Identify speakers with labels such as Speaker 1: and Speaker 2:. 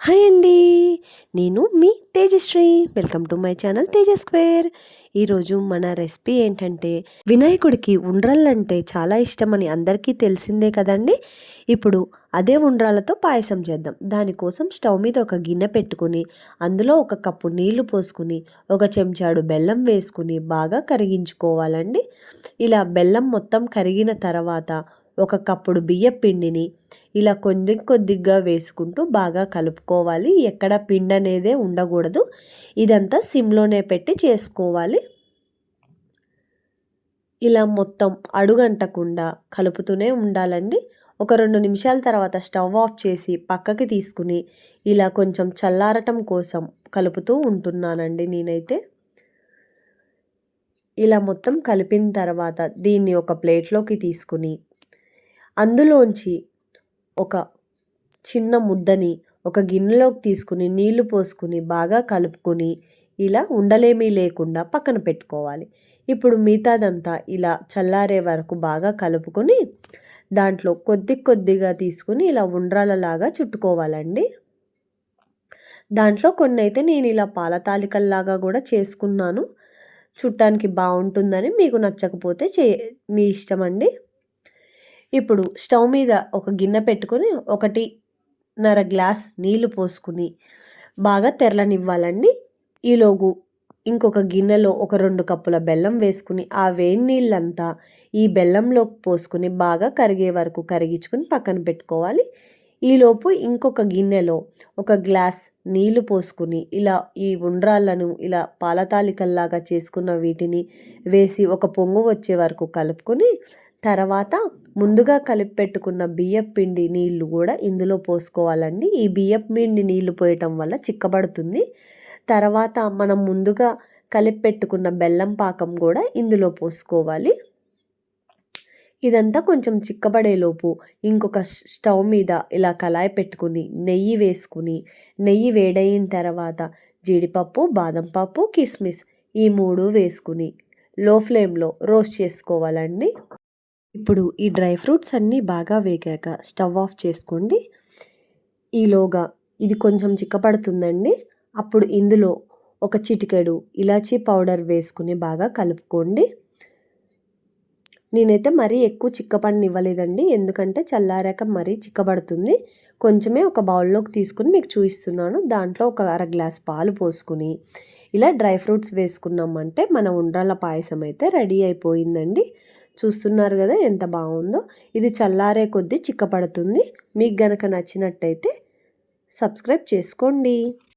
Speaker 1: Hi అండి. నేను మీ Tejashree. Welcome to my channel Teja square. ఈరోజు మన రెసిపీ ఏంటంటే వినాయకుడికి ఉండ్రలంటే చాలా ఇష్టం అని అందరికీ తెలిసిందే కదండి. ఇప్పుడు అదే ఉండ్రాలతో పాయసం చేద్దాం. దానికోసం స్టవ్ మీద ఒక గిన్నె పెట్టుకుని అందులో ఒక కప్పు నీళ్ళు పోసుకుని ఒక చెంచాడు బెల్లం వేసుకుని బాగా కరిగించుకోవాలండి. ఇలా బెల్లం మొత్తం కరిగిన తర్వాత ఒక కప్పుడు బియ్య పిండిని ఇలా కొద్ది కొద్దిగా వేసుకుంటూ బాగా కలుపుకోవాలి. ఎక్కడ పిండి అనేదే ఉండకూడదు. ఇదంతా సిమ్లోనే పెట్టి చేసుకోవాలి. ఇలా మొత్తం అడుగంటకుండా కలుపుతూనే ఉండాలండి. ఒక రెండు నిమిషాల తర్వాత స్టవ్ ఆఫ్ చేసి పక్కకి తీసుకుని ఇలా కొంచెం చల్లారటం కోసం కలుపుతూ ఉంటున్నానండి నేనైతే. ఇలా మొత్తం కలిపిన తర్వాత దీన్ని ఒక ప్లేట్లోకి తీసుకుని అందులోంచి ఒక చిన్న ముద్దని ఒక గిన్నెలోకి తీసుకుని నీళ్ళు పోసుకుని బాగా కలుపుకొని ఇలా ఉండలేమీ లేకుండా పక్కన పెట్టుకోవాలి. ఇప్పుడు మిగతాదంతా ఇలా చల్లారే వరకు బాగా కలుపుకొని దాంట్లో కొద్ది కొద్దిగా తీసుకుని ఇలా ఉండ్రాలలాగా చుట్టుకోవాలండి. దాంట్లో కొన్ని అయితే నేను ఇలా పాల తాలికల్లాగా కూడా చేసుకున్నాను. చుట్టానికి బాగుంటుందని మీకు నచ్చకపోతే చే మీ ఇష్టం అండి ఇప్పుడు స్టవ్ మీద ఒక గిన్నె పెట్టుకొని ఒకటిన్నర గ్లాస్ నీళ్ళు పోసుకుని బాగా తెరలనివ్వాలండి. ఈలోగు ఇంకొక గిన్నెలో ఒక రెండు కప్పుల బెల్లం వేసుకుని ఆ వేడి నీళ్ళంతా ఈ బెల్లంలోకి పోసుకుని బాగా కరిగే వరకు కరిగించుకుని పక్కన పెట్టుకోవాలి. ఈలోపు ఇంకొక గిన్నెలో ఒక గ్లాస్ నీళ్ళు పోసుకుని ఇలా ఈ ఉండ్రాళ్ళను ఇలా పాలతాలికల్లాగా చేసుకున్న వీటిని వేసి ఒక పొంగు వచ్చే వరకు కలుపుకొని తర్వాత ముందుగా కలిపి పెట్టుకున్న పిండి నీళ్ళు కూడా ఇందులో పోసుకోవాలండి. ఈ బియ్యపు పిండి నీళ్ళు పోయటం వల్ల చిక్కబడుతుంది. తర్వాత మనం ముందుగా కలిపి పెట్టుకున్న బెల్లం పాకం కూడా ఇందులో పోసుకోవాలి. ఇదంతా కొంచెం చిక్కబడేలోపు ఇంకొక స్టవ్ మీద ఇలా కళాయి పెట్టుకుని నెయ్యి వేసుకుని నెయ్యి వేడయిన తర్వాత జీడిపప్పు బాదం పప్పు కిస్మిస్ ఈ మూడు వేసుకుని లో ఫ్లేమ్లో రోస్ట్ చేసుకోవాలండి. ఇప్పుడు ఈ డ్రై ఫ్రూట్స్ అన్నీ బాగా వేగాక స్టవ్ ఆఫ్ చేసుకోండి. ఈలోగా ఇది కొంచెం చిక్కపడుతుందండి అప్పుడు ఇందులో ఒక చిటికెడు ఇలాచీ పౌడర్ వేసుకుని బాగా కలుపుకోండి. నేనైతే మరీ ఎక్కువ చిక్కపడిని ఇవ్వలేదండి ఎందుకంటే చల్లారాక మరీ చిక్కబడుతుంది. కొంచెమే ఒక బౌల్లోకి తీసుకుని మీకు చూపిస్తున్నాను. దాంట్లో ఒక అర గ్లాస్ పాలు పోసుకుని ఇలా డ్రై ఫ్రూట్స్ వేసుకున్నామంటే మన ఉండ్రాల పాయసం అయితే రెడీ అయిపోయిందండి. చూస్తున్నారు కదా ఎంత బాగుందో. ఇది చల్లారే కొద్దీ చిక్కపడుతుంది. మీకు గనక నచ్చినట్టయితే సబ్స్క్రైబ్ చేసుకోండి.